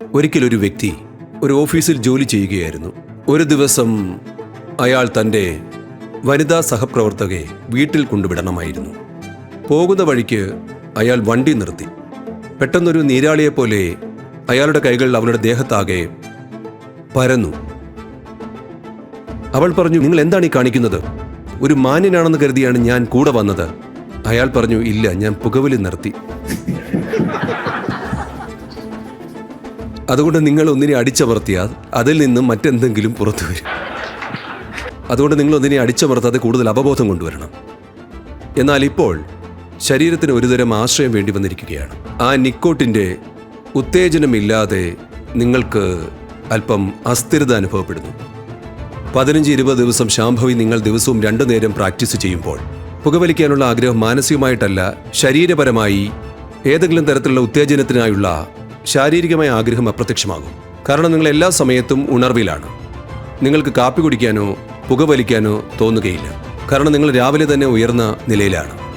ഒരിക്കലൊരു വ്യക്തി ഒരു ഓഫീസിൽ ജോലി ചെയ്യുകയായിരുന്നു. ഒരു ദിവസം അയാൾ തന്റെ വനിതാ സഹപ്രവർത്തകയെ വീട്ടിൽ കൊണ്ടുവിടണമായിരുന്നു. പോകുന്ന വഴിക്ക് അയാൾ വണ്ടി നിർത്തി. പെട്ടെന്നൊരു നീരാളിയെപ്പോലെ അയാളുടെ കൈകൾ അവളുടെ ദേഹത്താകെ പരന്നു. അവൾ പറഞ്ഞു നിങ്ങൾ എന്താണ് ഈ കാണിക്കുന്നത്? ഒരു മാന്യനാണെന്ന് കരുതിയാണ് ഞാൻ കൂടെ വന്നത്. അയാൾ പറഞ്ഞു ഇല്ല ഞാൻ പുകവലി നിർത്തി. അതുകൊണ്ട് നിങ്ങൾ ഒന്നിനെ അടിച്ചമർത്തിയാൽ അതിൽ നിന്നും മറ്റെന്തെങ്കിലും പുറത്തു വരും. അതുകൊണ്ട് നിങ്ങൾ ഒന്നിനെ അടിച്ചമർത്താതെ കൂടുതൽ അവബോധം കൊണ്ടുവരണം. എന്നാൽ ഇപ്പോൾ ശരീരത്തിന് ഒരുതരം ആശ്രയം വേണ്ടി വന്നിരിക്കുകയാണ്. ആ നിക്കോട്ടിന്റെ ഉത്തേജനമില്ലാതെ നിങ്ങൾക്ക് അല്പം അസ്ഥിരത അനുഭവപ്പെടുന്നു. പതിനഞ്ച് ഇരുപത് ദിവസം ശാംഭവി നിങ്ങൾ ദിവസവും രണ്ടു നേരം പ്രാക്ടീസ് ചെയ്യുമ്പോൾ പുകവലിക്കാനുള്ള ആഗ്രഹം മാനസികമായിട്ടല്ല ശരീരപരമായി ഏതെങ്കിലും തരത്തിലുള്ള ഉത്തേജനത്തിനായുള്ള ശാരീരികമായ ആഗ്രഹം അപ്രത്യക്ഷമാകും. കാരണം നിങ്ങൾ എല്ലാ സമയത്തും ഉണർവിലാണ്. നിങ്ങൾക്ക് കാപ്പി കുടിക്കാനോ പുകവലിക്കാനോ തോന്നുകയില്ല. കാരണം നിങ്ങൾ രാവിലെ തന്നെ ഉയർന്ന നിലയിലാണ്.